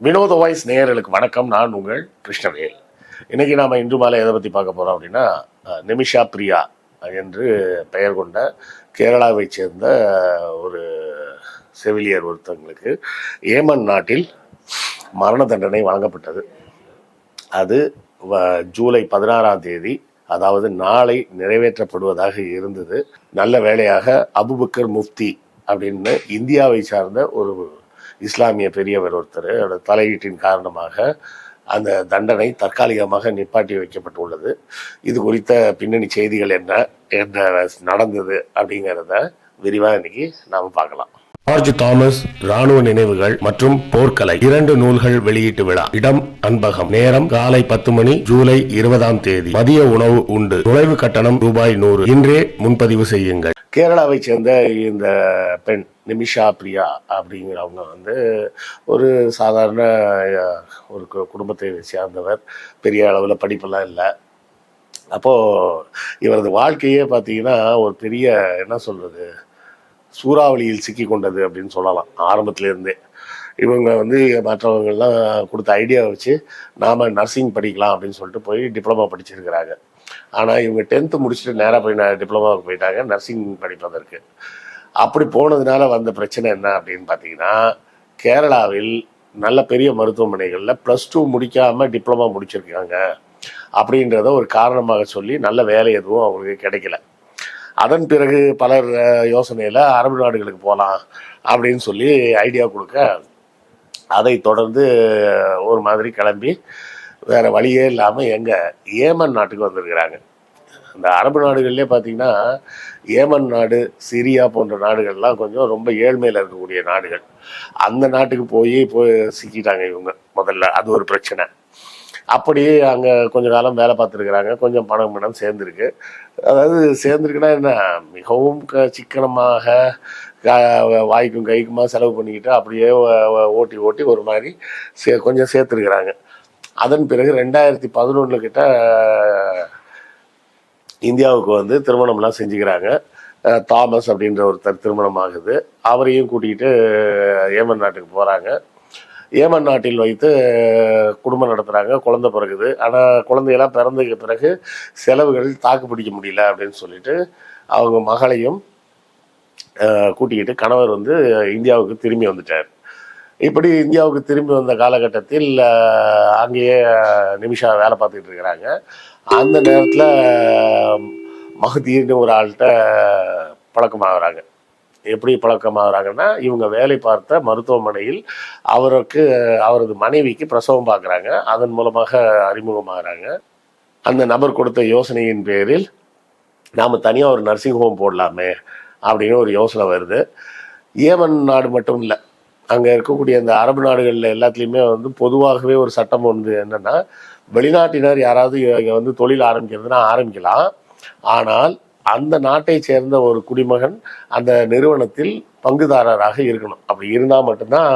வினோத வாய்ஸ் நேயர்களுக்கு வணக்கம். நான் உங்கள் கிருஷ்ணவேல். இன்னைக்கு நாம இன்று மாலை எதை பற்றி பார்க்க போறோம் அப்படின்னா நிமிஷா பிரியா என்று பெயர் கொண்ட கேரளாவைச் சேர்ந்த ஒரு செவிலியர் ஒருத்தங்களுக்கு ஏமன் நாட்டில் மரண தண்டனை வழங்கப்பட்டது. அது வ- ஜூலை பதினாறாம் தேதி அதாவது நாளை நிறைவேற்றப்படுவதாக இருந்தது. நல்ல வேலையாக அபுபக்கர் முஃப்தி அப்படின்னு இந்தியாவை சார்ந்த ஒரு இஸ்லாமிய பெரியவர் ஒருத்தர் தலையீட்டின் காரணமாக அந்த தண்டனை தற்காலிகமாக நிப்பாட்டி வைக்கப்பட்டுள்ளது. இது குறித்த பின்னணி செய்திகள் என்ன என்ன நடந்தது அப்படிங்கிறத விரிவாக இன்னைக்கு நாம் பார்க்கலாம். ஜார்ஜ் தாமஸ் ராணுவ நினைவுகள் மற்றும் போர்க்கலை இரண்டு நூல்கள் வெளியீட்டு விழா. இடம் அன்பகம். நேரம் காலை பத்து மணி ஜூலை இருபதாம் தேதி. மதிய உணவு உண்டு. நுழைவு கட்டணம் ரூபாய் நூறு. இன்றே முன்பதிவு செய்யுங்கள். கேரளாவை சேர்ந்த இந்த பெண் நிமிஷா பிரியா அப்படிங்கிறவங்க வந்து ஒரு சாதாரண ஒரு கு- குடும்பத்தை சேர்ந்தவர். பெரிய அளவில் படிப்பெல்லாம் இல்லை. அப்போது இவரது வாழ்க்கையே பார்த்தீங்கன்னா ஒரு பெரிய என்ன சொல்கிறது சூறாவளியில் சிக்கி கொண்டது அப்படின்னு சொல்லலாம். ஆரம்பத்திலேருந்தே. இவங்க வந்து மற்றவங்கள்லாம் கொடுத்த ஐடியாவை வச்சு நாம் நர்சிங் படிக்கலாம் அப்படின்னு சொல்லிட்டு போய் டிப்ளமா படிச்சிருக்கிறாங்க. ஆனால் இவங்க டென்த்து முடிச்சுட்டு நேராக போய் டிப்ளமாவுக்கு போயிட்டாங்க. நர்சிங் படிப்பதற்கு அப்படி போனதுனால வந்த பிரச்சனை என்ன அப்படின்னு பார்த்தீங்கன்னா கேரளாவில் நல்ல பெரிய மருத்துவமனைகளில் ப்ளஸ் டூ முடிக்காமல் டிப்ளமா முடிச்சிருக்காங்க. அப்படின்றத ஒரு காரணமாக சொல்லி நல்ல வேலை எதுவும் அவங்களுக்கு கிடைக்கல. அதன் பிறகு பலர் யோசனையில் அரபு நாடுகளுக்கு போகலாம் அப்படின்னு சொல்லி ஐடியா கொடுக்க அதை தொடர்ந்து ஒரு மாதிரி கிளம்பி வேறு வழியே இல்லாமல் எங்கே? ஏமன் நாட்டுக்கு வந்திருக்கிறாங்க. இந்த அரபு நாடுகள்லேயே பார்த்தீங்கன்னா ஏமன் நாடு சிரியா போன்ற நாடுகள்லாம் கொஞ்சம் ரொம்ப ஏழ்மையில் இருக்கக்கூடிய நாடுகள். அந்த நாட்டுக்கு போய் போய் சிக்கிட்டாங்க இவங்க முதல்ல. அது ஒரு பிரச்சனை. அப்படி அங்கே கொஞ்ச காலம் வேலை பார்த்துருக்குறாங்க. கொஞ்சம் பணம் பணம் சேர்ந்துருக்கு. அதாவது சேர்ந்துருக்குன்னா என்ன? மிகவும் க சிக்கனமாக வாய்க்கும் கைக்குமா செலவு பண்ணிக்கிட்டு அப்படியே ஓட்டி ஓட்டி ஒரு மாதிரி சே கொஞ்சம் சேர்த்துருக்குறாங்க. அதன் பிறகு ரெண்டாயிரத்தி பதினொன்று கிட்ட இந்தியாவுக்கு வந்து திருமணம்லாம் செஞ்சுக்கிறாங்க. தாமஸ் அப்படின்ற ஒருத்தர் திருமணம் ஆகுது அவரையும் கூட்டிகிட்டு ஏமன் நாட்டுக்கு போகிறாங்க ஏமன் நாட்டில் வைத்து குடும்பம் நடத்துகிறாங்க குழந்தை பிறகுது. ஆனால் குழந்தையெல்லாம் பிறந்ததுக்கு பிறகு செலவுகள் தாக்கு பிடிக்க முடியல அப்படின்னு சொல்லிட்டு அவங்க மகளையும் கூட்டிக்கிட்டு கணவர் வந்து இந்தியாவுக்கு திரும்பி வந்துட்டார். இப்படி இந்தியாவுக்கு திரும்பி வந்த காலகட்டத்தில் அங்கேயே நிமிஷா வேலை பார்த்துக்கிட்டு இருக்கிறாங்க. அந்த நேரத்தில் மகதீர்னு ஒரு ஆள்கிட்ட பழக்கமாகறாங்க. எப்படி பழக்கமாகறாங்கன்னா இவங்க வேலை பார்த்த மருத்துவமனையில் அவருக்கு அவரது மனைவிக்கு பிரசவம் பார்க்குறாங்க. அதன் மூலமாக அறிமுகமாகறாங்க. அந்த நபர் கொடுத்த யோசனையின் பேரில் நாம் தனியாக ஒரு நர்சிங் ஹோம் போடலாமே அப்படின்னு ஒரு யோசனை வருது. ஏமன் நாடு மட்டும் இல்லை அங்கே இருக்கக்கூடிய அந்த அரபு நாடுகளில் எல்லாத்துலேயுமே வந்து பொதுவாகவே ஒரு சட்டம் வந்து என்னென்னா வெளிநாட்டினர் யாராவது இங்கே வந்து தொழில் ஆரம்பிக்கிறதுனா ஆரம்பிக்கலாம். ஆனால் அந்த நாட்டை சேர்ந்த ஒரு குடிமகன் அந்த நிறுவனத்தில் பங்குதாரராக இருக்கணும். அப்படி இருந்தால் மட்டும்தான்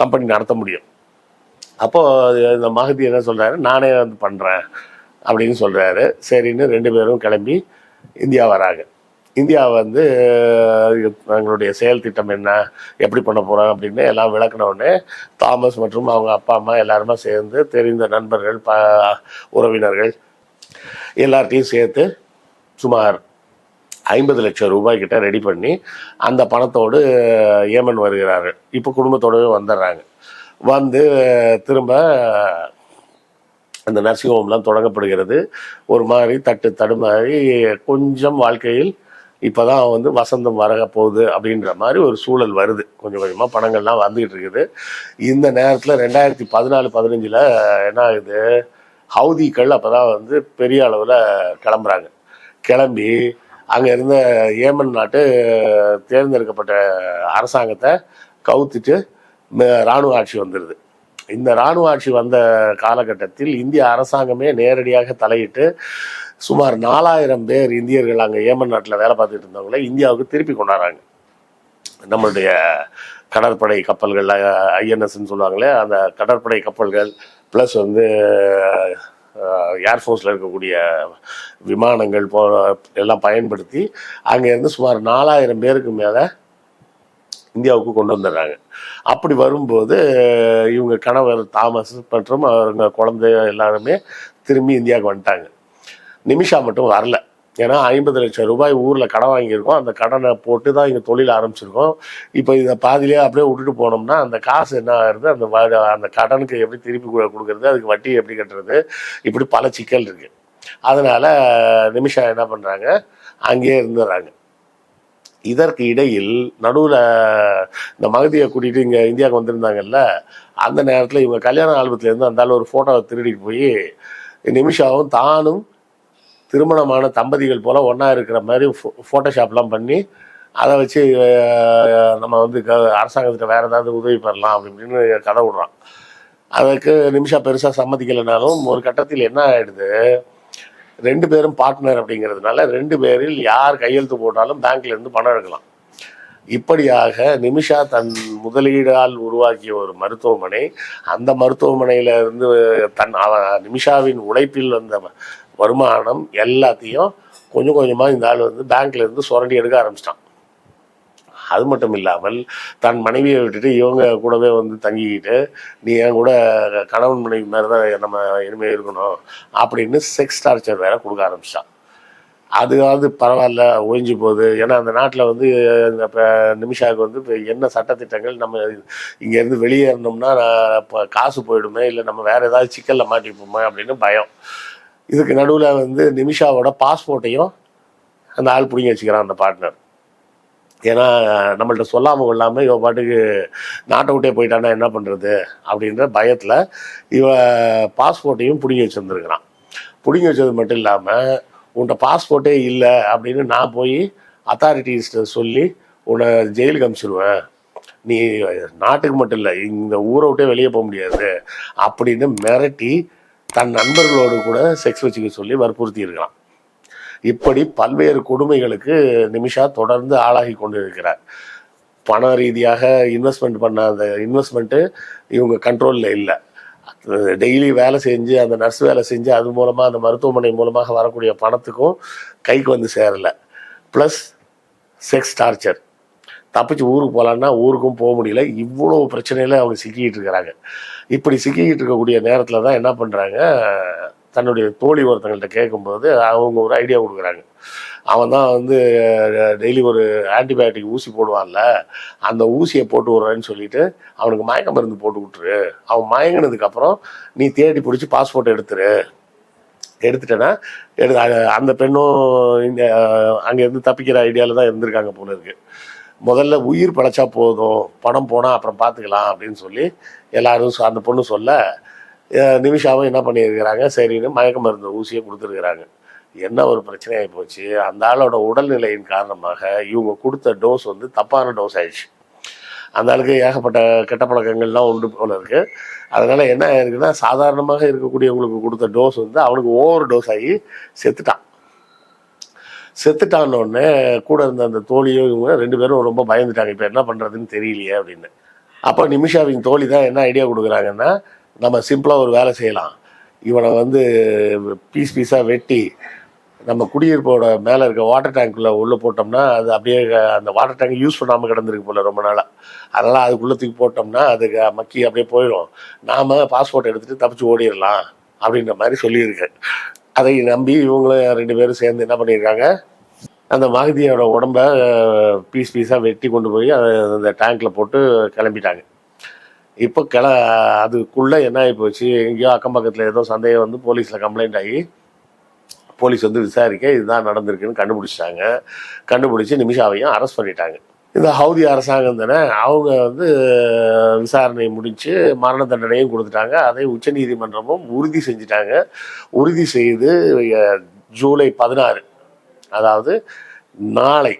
கம்பெனி நடத்த முடியும். அப்போது இந்த மகதி என்ன சொல்கிறாரு நானே வந்து பண்ணுறேன் அப்படின்னு சொல்கிறாரு சரின்னு ரெண்டு பேரும் கிளம்பி இந்தியா வராங்க. இந்தியா வந்து எங்களுடைய செயல் திட்டம் என்ன? எப்படி பண்ண போகிறோம் அப்படின்னு எல்லாம் விளக்குனவுடனே தாமஸ் மற்றும் அவங்க அப்பா அம்மா எல்லாருமே சேர்ந்து தெரிந்த நண்பர்கள் ப உறவினர்கள் எல்லார்ட்டையும் சேர்த்து சுமார் ஐம்பது லட்சம் ரூபாய் கிட்ட ரெடி பண்ணி அந்த பணத்தோடு ஏமன் வருகிறார்கள். இப்போ குடும்பத்தோடவே வந்துடுறாங்க. வந்து திரும்ப அந்த நர்சிங் ஹோம்லாம் தொடங்கப்படுகிறது. ஒரு மாதிரி தட்டு தடுமாறி கொஞ்சம் வாழ்க்கையில் இப்போ தான் வந்து வசந்தம் வர போகுது அப்படின்ற மாதிரி ஒரு சூழல் வருது. கொஞ்சம் கொஞ்சமாக பணங்கள்லாம் வந்துகிட்டு இருக்குது. இந்த நேரத்தில் ரெண்டாயிரத்தி பதினாலு பதினஞ்சில் என்ன ஆகுது? ஹவுதிக்கள் அப்போ தான் வந்து பெரிய அளவில் கிளம்புறாங்க. கிளம்பி அங்கே இருந்த ஏமன் நாட்டு தேர்ந்தெடுக்கப்பட்ட அரசாங்கத்தை கவுத்துட்டு இராணுவ ஆட்சி வந்துடுது இந்த இராணுவ ஆட்சி வந்த காலகட்டத்தில் இந்திய அரசாங்கமே நேரடியாக தலையிட்டு சுமார் நாலாயிரம் பேர் இந்தியர்கள் அங்கே ஏமன் நாட்டில் வேலை பார்த்துட்டு இருந்தவங்கள இந்தியாவுக்கு திருப்பி கொண்டாடுறாங்க. நம்மளுடைய கடற்படை கப்பல்கள் ஐஎன்எஸ்ன்னு சொல்லுவாங்களே அந்த கடற்படை கப்பல்கள் ப்ளஸ் வந்து ஏர்ஃபோர்ஸில் இருக்கக்கூடிய விமானங்கள் போ எல்லாம் பயன்படுத்தி அங்கேருந்து சுமார் நாலாயிரம் பேருக்கு மேலே இந்தியாவுக்கு கொண்டு வந்துடுறாங்க. அப்படி வரும்போது இவங்க கணவர் தாமஸ் மற்றும் அவங்க குழந்தை எல்லாருமே திரும்பி இந்தியாவுக்கு வந்துட்டாங்க. நிமிஷா மட்டும் வரல. ஏன்னா ஐம்பது லட்சம் ரூபாய் ஊரில் கடன் வாங்கியிருக்கோம். அந்த கடனை போட்டு தான் இங்கே தொழில் ஆரம்பிச்சிருக்கோம். இப்போ இதை பாதியிலே அப்படியே விட்டுட்டு போனோம்னா அந்த காசு என்ன ஆகுது அந்த அந்த கடனுக்கு எப்படி திருப்பி கு- கொடுக்கறது? அதுக்கு வட்டி எப்படி கட்டுறது? இப்படி பல சிக்கல் இருக்கு. அதனால நிமிஷா என்ன பண்ணுறாங்க அங்கேயே இருந்துடுறாங்க இதற்கு இடையில் நடுவில் இந்த மகதியை கூட்டிகிட்டு இங்கே இந்தியாவுக்கு வந்திருந்தாங்கல்ல அந்த நேரத்தில் இவங்க கல்யாண ஆல்பத்துலேருந்து அந்த ஒரு ஃபோட்டோவை திருடிட்டு போய் நிமிஷாவும் தானும் திருமணமான தம்பதிகள் போல் ஒன்றா இருக்கிற மாதிரி ஃபோ- ஃபோட்டோஷாப்லாம் பண்ணி அதை வச்சு நம்ம வந்து க அரசாங்கத்திட்ட வேறு ஏதாவது உதவி பெறலாம் அப்படின்னு கதை விடுறான். அதுக்கு நிமிஷா பெருசாக சம்மதிக்கலைனாலும் ஒரு கட்டத்தில் என்ன ஆயிடுது? ரெண்டு பேரும் பார்ட்னர் அப்படிங்கிறதுனால ரெண்டு பேரில் யார் கையெழுத்து போட்டாலும் பேங்க்ல இருந்து பணம் எடுக்கலாம். இப்படியாக நிமிஷா தன் முதலீடால் உருவாக்கிய ஒரு மருத்துவமனை அந்த மருத்துவமனையில இருந்து தன் நிமிஷாவின் உழைப்பில் வந்த வருமானம் எல்லாத்தையும் கொஞ்சம் கொஞ்சமாக இந்த ஆள் வந்து பேங்க்லேருந்து சுரண்டி எடுக்க ஆரம்பிச்சிட்டான். அது மட்டும் இல்லாமல் தன் மனைவியை விட்டுட்டு இவங்க கூடவே வந்து தங்கிக்கிட்டு நீ என் கூட கணவன் மனைவி மாதிரி தான் நம்ம இனிமேல் இருக்கணும் அப்படின்னு செக்ஸ் டார்ச்சர் வேற கொடுக்க ஆரம்பிச்சிட்டான். அதுவாவது பரவாயில்ல ஒழிஞ்சு போகுது. ஏன்னா அந்த நாட்டில் வந்து இந்த இப்போ நிமிஷாவுக்கு வந்து இப்போ என்ன சட்டத்திட்டங்கள் நம்ம இங்கேருந்து வெளியேறணும்னா இப்போ காசு போயிடுமே இல்லை நம்ம வேறு ஏதாவது சிக்கலில் மாட்டிப்போமே அப்படின்னு பயம். இதுக்கு நடுவில் வந்து நிமிஷாவோட பாஸ்போர்ட்டையும் அந்த ஆள் பிடிங்கி வச்சுக்கிறான் அந்த பார்ட்னர் ஏன்னா நம்மள்ட்ட சொல்லாமல் கொள்ளாமல் இவன் பாட்டுக்கு நாட்டை விட்டே போயிட்டானா என்ன பண்ணுறது அப்படின்ற பயத்தில் இவ பாஸ்போர்ட்டையும் பிடிங்கி வச்சுருந்துருக்கிறான். பிடிங்கி வச்சது மட்டும் இல்லாமல் உன்கிட்ட பாஸ்போர்ட்டே இல்லை அப்படின்னு நான் போய் அத்தாரிட்டிஸ்ட்டு சொல்லி உன்னை ஜெயிலுக்கு அனுப்பிச்சிடுவேன் நீ நாட்டுக்கு மட்டும் இல்லை இந்த ஊரை விட்டே வெளியே போக முடியாது அப்படின்னு மிரட்டி தன் நண்பர்களோடு கூட செக்ஸ் வச்சுக்க சொல்லி வற்புறுத்தி இருக்கலாம். இப்படி பல்வேறு கொடுமைகளுக்கு நிமிஷா தொடர்ந்து ஆளாகி கொண்டு இருக்கிறார் பண ரீதியாக இன்வெஸ்ட்மெண்ட் பண்ண அந்த இன்வெஸ்ட்மெண்ட்டு இவங்க கண்ட்ரோலில் இல்லை. டெய்லி வேலை செஞ்சு அந்த நர்ஸ் வேலை செஞ்சு அது மூலமாக அந்த மருத்துவமனை மூலமாக வரக்கூடிய பணத்துக்கும் கைக்கு வந்து சேரலை. ப்ளஸ் செக்ஸ் டார்ச்சர் தப்பிச்சு ஊருக்கு போகலான்னா ஊருக்கும் போக முடியல. இவ்வளோ பிரச்சனையில் அவங்க சிக்கிக்கிட்டு இருக்கிறாங்க. இப்படி சிக்கிக்கிட்டு இருக்கக்கூடிய நேரத்தில் தான் என்ன பண்ணுறாங்க தன்னுடைய தோழி ஒருத்தங்கள்ட்ட கேட்கும்போது அவங்க ஒரு ஐடியா கொடுக்குறாங்க. அவன் தான் வந்து டெய்லி ஒரு ஆன்டிபயோட்டிக் ஊசி போடுவான்ல. அந்த ஊசியை போட்டு விட்றேன்னு சொல்லிட்டு அவனுக்கு மயக்க மருந்து போட்டு விட்டுரு. அவன் மயங்கினதுக்கப்புறம் நீ தேடி பிடிச்சி பாஸ்போர்ட் எடுத்துரு. எடுத்துட்டேன்னா எடு அந்த பெண்ணும் இங்கே அங்கேருந்து தப்பிக்கிற ஐடியாவில் தான் இருந்திருக்காங்க போல இருக்குது முதல்ல உயிர் பழைச்சா போதும் பணம் போனால் அப்புறம் பார்த்துக்கலாம் அப்படின்னு சொல்லி எல்லாரும் அந்த பொண்ணு சொல்ல நிமிஷாவும் என்ன பண்ணியிருக்கிறாங்க? சரின்னு மயக்க மருந்து ஊசியை கொடுத்துருக்குறாங்க. என்ன ஒரு பிரச்சனையாகி போச்சு? அந்த ஆளோட உடல்நிலையின் காரணமாக இவங்க கொடுத்த டோஸ் வந்து தப்பான டோஸ் ஆயிடுச்சு. அந்த ஆளுக்கு ஏகப்பட்ட கெட்ட பழக்கங்கள்லாம் உண்டு போல இருக்கு. அதனால என்ன ஆயிருக்குன்னா சாதாரணமாக இருக்கக்கூடியவங்களுக்கு கொடுத்த டோஸ் வந்து அவனுக்கு ஓவர் டோஸ் ஆகி செத்துட்டான். செத்துட்டான உடனே கூட இருந்த அந்த தோழியோ இவங்க ரெண்டு பேரும் ரொம்ப பயந்துட்டாங்க. இப்போ என்ன பண்ணுறதுன்னு தெரியலையே அப்படின்னு. அப்போ நிமிஷாவின் தோழி தான் என்ன ஐடியா கொடுக்குறாங்கன்னா நம்ம சிம்பிளாக ஒரு வேலை செய்யலாம். இவனை வந்து பீஸ் பீஸாக வெட்டி நம்ம குடியிருப்போட மேலே இருக்க வாட்டர் டேங்க்குள்ளே உள்ளே போட்டோம்னா அது அப்படியே அந்த வாட்டர் டேங்க் யூஸ் பண்ணாமல் கிடந்திருக்கு போல ரொம்ப நாளாக அதனால் அதுக்குள்ளே தூக்கி போட்டோம்னா அதுக்கு மக்கி அப்படியே போயிடும். நாம் பாஸ்போர்ட் எடுத்துகிட்டு தப்பிச்சு ஓடிடலாம் அப்படின்ற மாதிரி சொல்லியிருக்கேன் அதை நம்பி இவங்களும் ரெண்டு பேரும் சேர்ந்து என்ன பண்ணியிருக்காங்க? அந்த மகதியோட உடம்ப பீஸ் பீஸாக வெட்டி கொண்டு போய் அதை அந்த டேங்க்கில் போட்டு கிளம்பிட்டாங்க. இப்போ கிள அதுக்குள்ளே என்ன ஆகி போச்சு? எங்கேயோ அக்கம் பக்கத்தில் ஏதோ சந்தேகம் வந்து போலீஸில் கம்ப்ளைண்ட் ஆகி போலீஸ் வந்து விசாரிக்க இதுதான் நடந்திருக்குன்னு கண்டுபிடிச்சிட்டாங்க. கண்டுபிடிச்சி நிமிஷாவையும் அரெஸ்ட் பண்ணிட்டாங்க. இந்த ஹவுதி அரசாங்கம் தானே அவங்க வந்து விசாரணை முடித்து மரண தண்டனையும் கொடுத்துட்டாங்க. அதை உச்சநீதிமன்றமும் உறுதி செஞ்சிட்டாங்க. உறுதி செய்து ஜூலை பதினாறு அதாவது நாளை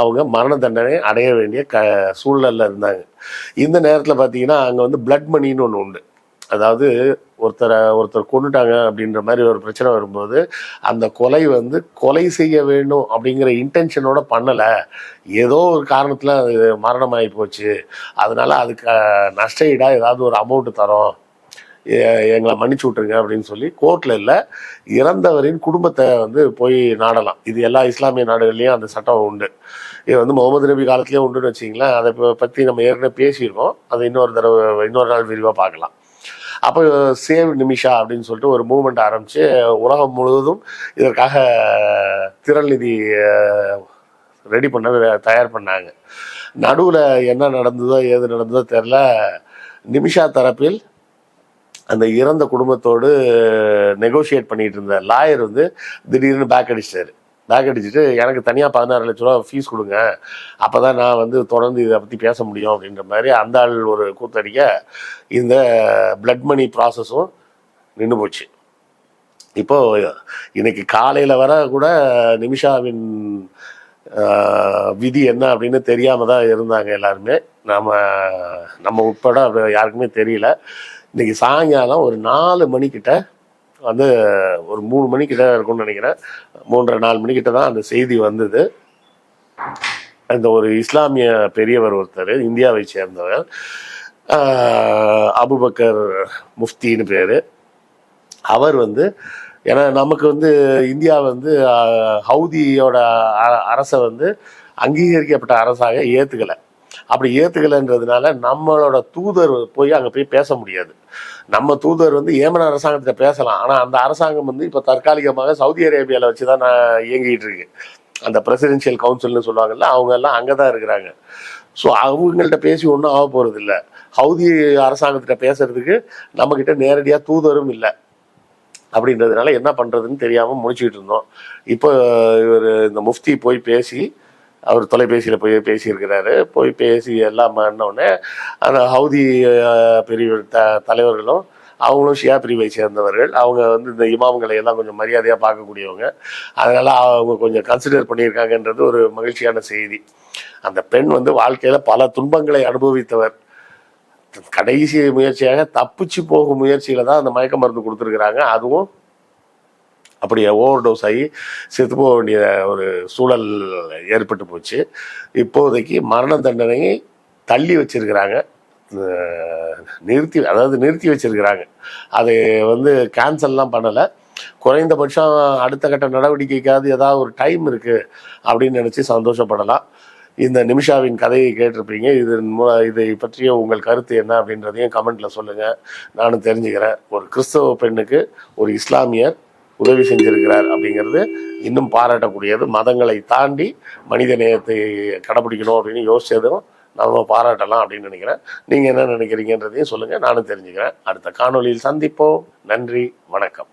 அவங்க மரண தண்டனை அடைய வேண்டிய க சூழலில் இருந்தாங்க. இந்த நேரத்தில் பார்த்தீங்கன்னா அங்கே வந்து பிளட் மணின்னு ஒன்று உண்டு. அதாவது ஒருத்தரை ஒருத்தர் கொண்டுட்டாங்க அப்படின்ற மாதிரி ஒரு பிரச்சனை வரும்போது அந்த கொலை வந்து கொலை செய்ய வேண்டும் அப்படிங்கிற இன்டென்ஷனோட பண்ணலை. ஏதோ ஒரு காரணத்தில் அது மரணமாகி போச்சு. அதனால அதுக்கு நஷ்ட ஈடாக ஏதாவது ஒரு அமௌண்ட்டு தரோம். எங்களை மன்னிச்சு விட்டுருங்க அப்படின்னு சொல்லி கோர்ட்டில் இல்லை இறந்தவரின் குடும்பத்தை வந்து போய் நாடலாம். இது எல்லா இஸ்லாமிய நாடுகள்லையும் அந்த சட்டம் உண்டு. இது வந்து முகமது நபி காலத்துலேயே உண்டுன்னு வச்சிங்களேன் அதை பற்றி நம்ம ஏற்கனவே பேசியிருக்கோம். அதை இன்னொரு தடவை இன்னொரு நாள் விரிவாக பார்க்கலாம். அப்போ சேவ் நிமிஷா அப்படின்னு சொல்லிட்டு ஒரு மூவ்மெண்ட் ஆரம்பித்து உலகம் முழுவதும் இதற்காக திரள் நிதி ரெடி பண்ண தயார் பண்ணாங்க. நடுவில் என்ன நடந்ததோ ஏது நடந்ததோ தெரில நிமிஷா தரப்பில் அந்த இறந்த குடும்பத்தோடு நெகோஷியேட் பண்ணிட்டு இருந்த லாயர் வந்து திடீர்னு பேக் அடிச்சிட்டாரு. பேக் அடிச்சுட்டு எனக்கு தனியாக பதினாறு லட்ச ரூபா ஃபீஸ் கொடுங்க. அப்போ தான் நான் வந்து தொடர்ந்து இதை பற்றி பேச முடியும். அப்படின்ற மாதிரி அந்த ஆள் ஒரு கூத்தடிக்க இந்த பிளட் மணி ப்ராசஸும் நின்று போச்சு. இப்போ இன்னைக்கு காலையில் வர கூட நிமிஷாவின் விதி என்ன அப்படின்னு தெரியாமல் தான் இருந்தாங்க எல்லாருமே. நம்ம நம்ம உட்பட யாருக்குமே தெரியல. இன்னைக்கு சாயங்காலம் ஒரு நாலு மணிக்கிட்ட வந்து ஒரு மூணு மணிக்கிட்ட இருக்கும்னு நினைக்கிறேன். மூன்றரை நாலு மணிக்கிட்ட தான் அந்த செய்தி வந்தது. அந்த ஒரு இஸ்லாமிய பெரியவர் ஒருத்தர் இந்தியாவை சேர்ந்தவர். அபுபக்கர் முஃப்தின்னு பேர். அவர் வந்து ஏன்னா நமக்கு வந்து இந்தியா வந்து ஹவுதியோட அ- அரசை வந்து அங்கீகரிக்கப்பட்ட அரசாக ஏற்றுக்கலை அப்படி ஏற்றுக்கலைன்றதுனால நம்மளோட தூதர் போய் அங்கே போய் பேச முடியாது. நம்ம தூதர் வந்து ஏமன் அரசாங்கத்திட்ட பேசலாம். ஆனால் அந்த அரசாங்கம் வந்து இப்போ தற்காலிகமாக சவுதி அரேபியாவில் வச்சு தான் நான் இயங்கிட்டு இருக்கு அந்த பிரசிடென்ஷியல் கவுன்சில்னு சொல்லுவாங்கல்ல அவங்க எல்லாம் அங்கே தான் இருக்கிறாங்க. ஸோ அவங்கள்ட்ட பேசி ஒன்றும் ஆக போகிறது இல்லை ஹவுதி அரசாங்கத்திட்ட பேசுறதுக்கு நம்மக்கிட்ட நேரடியாக தூதரும் இல்லை. அப்படின்றதுனால என்ன பண்ணுறதுன்னு தெரியாமல் முடிச்சுக்கிட்டு இருந்தோம். இப்போ இவர் இந்த முஃப்தி போய் பேசி அவர் தொலைபேசியில் போய் பேசியிருக்கிறாரு. போய் பேசி எல்லாம் பண்ணோடனே அந்த ஹவுதி பெரிய த தலைவர்களும் அவங்களும் ஷியா பிரிவை சேர்ந்தவர்கள். அவங்க வந்து இந்த இமாம்களை எல்லாம் கொஞ்சம் மரியாதையாக பார்க்கக்கூடியவங்க. அதனால் அவங்க கொஞ்சம் கன்சிடர் பண்ணியிருக்காங்கன்றது ஒரு மகிழ்ச்சியான செய்தி. அந்த பெண் வந்து வாழ்க்கையில் பல துன்பங்களை அனுபவித்தவர். கடைசி முயற்சியாக தப்பிச்சு போகும் முயற்சியில் தான் அந்த மயக்க மருந்து கொடுத்துருக்குறாங்க. அதுவும் அப்படியே ஓவர் டோஸ் ஆகி செத்து போக வேண்டிய ஒரு சூழல் ஏற்பட்டு போச்சு. இப்போதைக்கு மரண தண்டனையை தள்ளி வச்சிருக்கிறாங்க. நிறுத்தி அதாவது நிறுத்தி வச்சிருக்கிறாங்க. அது வந்து கேன்சல்லாம் பண்ணலை. குறைந்தபட்சம் அடுத்த கட்ட நடவடிக்கைக்காவது ஏதாவது ஒரு டைம் இருக்குது அப்படின்னு நினச்சி சந்தோஷப்படலாம். இந்த நிமிஷாவின் கதையை கேட்டிருப்பீங்க. இதன் மூல இதை பற்றிய உங்கள் கருத்து என்ன அப்படின்றதையும் கமெண்ட்டில் சொல்லுங்கள் நானும் தெரிஞ்சுக்கிறேன். ஒரு கிறிஸ்தவ பெண்ணுக்கு ஒரு இஸ்லாமியர் உதவி செஞ்சிருக்கிறார் அப்படிங்கிறது இன்னும் பாராட்டக்கூடியது. மதங்களை தாண்டி மனித நேயத்தை கடைபிடிக்கணும் அப்படின்னு யோசிச்சதும் நம்ம பாராட்டலாம் அப்படின்னு நினைக்கிறேன். நீங்கள் என்ன நினைக்கிறீங்கன்றதையும் சொல்லுங்கள் நானும் தெரிஞ்சுக்கிறேன். அடுத்த காணொலியில் சந்திப்போம். நன்றி வணக்கம்.